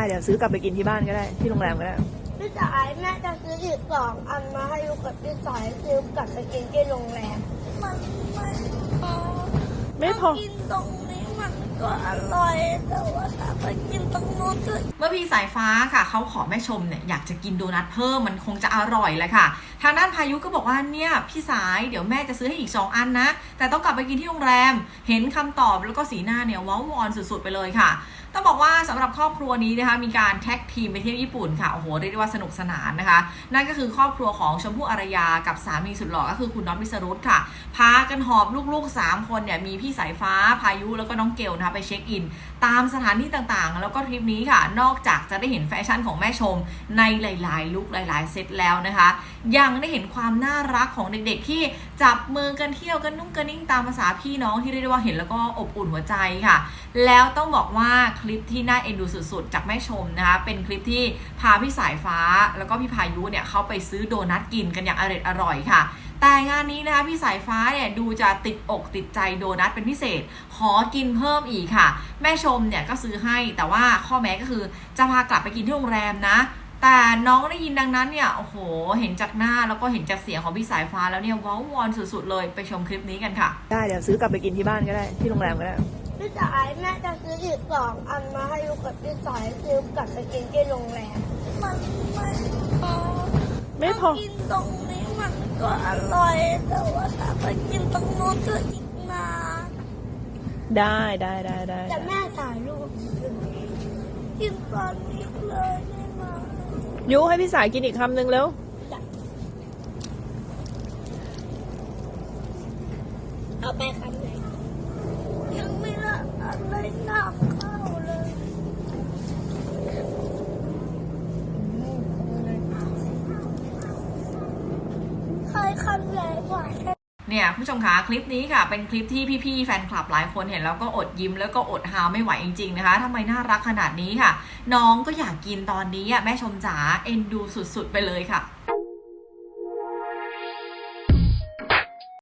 ได้เดี๋ยวซื้อกลับไปกินที่บ้านก็ได้ ที่โรงแรมก็ได้ พี่สายแม่จะซื้ออีกสองอันมาให้ลูกกับพี่สายซื้อกลับไปกินที่โรงแรมมันไม่พอไม่พอ กินตรงนี้มันก็อร่อยแต่ว่า เมื่อพี่สายฟ้าค่ะเขาขอแม่ชมเนี่ยอยากจะกินโดนัทเพิ่มมันคงจะอร่อยแหละค่ะ ทางด้านพายุก็บอกว่าเนี่ยพี่สายเดี๋ยวแม่จะซื้อให้อีก 2 อันนะ แต่ต้องกลับไปกินที่โรงแรม เห็นคำตอบแล้วก็สีหน้าเนี่ยว้าวอนสุดๆไปเลยค่ะต้องบอกว่าสำหรับครอบครัวนี้นะคะมีการแท็กทีมไปเที่ยวญี่ปุ่นค่ะโอ้โหเรียกได้ว่าสนุกสนานนะคะ นั่นก็คือครอบครัวของชมพู่อารยากับสามีสุดหล่อก็คือคุณน็อตวิสรุตค่ะ พากันหอบลูกๆ 3 คนเนี่ยมีพี่สายฟ้าพายุแล้วก็น้องเกลนะคะไปเช็คอิน ตามสถานที่ต่างๆ แล้วก็ทริปนี้ค่ะ นอกจากจะได้เห็นแฟชั่นของแม่ชมในหลาย ๆ ลุคหลาย ๆ เซตแล้วนะคะ ยังได้เห็นความน่ารักของเด็ก ๆ ที่จับมือกันเที่ยวกันนุ่งกันนิ่งตามภาษาพี่น้องที่เรียกได้ว่าเห็นแล้วก็อบอุ่นหัวใจค่ะ แล้วต้องบอกว่าคลิปที่น่าเอ็นดูสุด ๆ จากแม่ชมนะคะ เป็นคลิปที่พาพี่สายฟ้าแล้วก็พี่พายุเนี่ยเขาไปซื้อโดนัทกินกันอย่างอร่อยอร่อยๆค่ะ แต่งานนี้นะคะพี่สายฟ้าเนี่ยดูจะติดอกติดใจโดนัทเป็นพิเศษ ขอกินเพิ่มอีกค่ะ แม่ชมเนี่ยก็ซื้อให้แต่ว่าข้อแม้ก็คือจะพากลับไปกินที่โรงแรมนะ แต่น้องได้ยินดังนั้นเนี่ยโอ้โห เห็นจากหน้าแล้วก็เห็นจากเสียงของพี่สายฟ้าแล้วเนี่ยว้าววอนสุดๆเลยไปชมคลิปนี้กันค่ะ ได้เดี๋ยวซื้อกลับไปกินที่บ้านก็ได้ที่โรงแรมก็ได้พี่สายแม่จะซื้ออีกสองอันมาให้ลูกกับพี่สายซื้อกลับไปกินที่โรงแรมมันไม่พอไม่พอกินตรงนี้มัน ก็อร่อย แต่ว่าถ้าไปกินตรงโน้นก็อีกนานได้ได้ได้ได้แต่แม่ถ่ายรูปกินตอนนี้เลยได้ไหมยุให้พี่สายกินอีกคำหนึ่งเร็วเอาไปคำไหนยังไม่ละอะไรน้ำเข้าเลยใครคำใหญ่กว่าเนี่ยคุณผู้ชมคะคลิปนี้ค่ะ เป็นคลิปที่พี่ๆแฟนคลับหลายคนเห็นแล้วก็อดยิ้มแล้วก็อดฮาไม่ไหวจริง ๆ นะคะทำไมน่ารักขนาดนี้ค่ะ น้องก็อยากกินตอนนี้อะแม่ชมจ๋าเอ็นดูสุด ๆ ไปเลยค่ะ